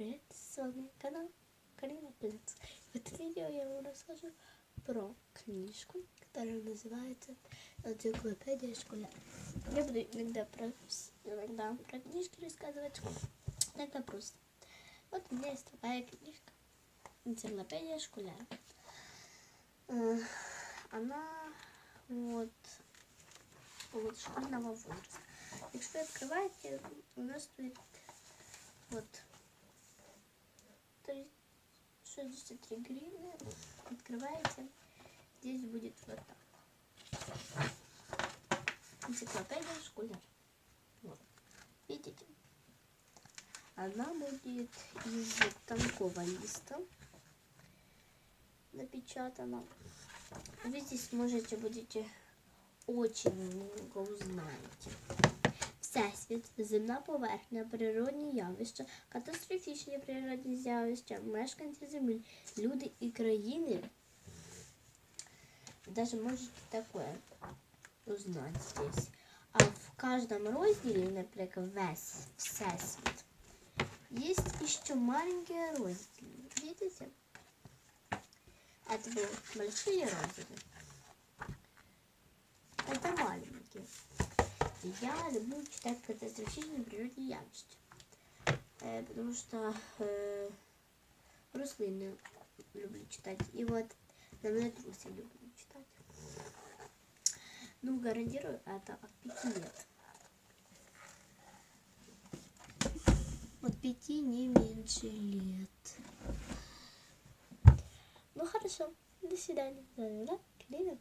привет! С вами канал Карина Принц. В этом видео я вам расскажу про книжку, которая называется «Энциклопедия школяра». Я буду иногда про, иногда про книжки рассказывать, иногда просто. Вот у меня есть такая книжка «Энциклопедия школяра». Э, Она вот, вот школьного возраста. Якщо ви відкриваєте, у нас тут вот 3, 63 гривны. Открываете. Здесь будет вот так. Энциклопедия школяр. Вот. Видите? Она будет из тонкого листа напечатана. Вы здесь можете будете очень много узнаете. Всесвіт, земна поверхня, природні явища, катастрофічні природні з'явища, мешканці землі, люди і країни. Даже можете такое узнать здесь. А в каждом разделе, например, весь всесвіт, есть еще маленькие разделы. Видите? Это были большие разделы. Я люблю читать катастрофичные природные явища. Э, потому что э, рослины люблю читать. И вот землетрусы люблю читать. Ну, гарантирую, это от пяти лет. От пяти не меньше лет. Ну, хорошо. До свидания. Да-да-да. Клина.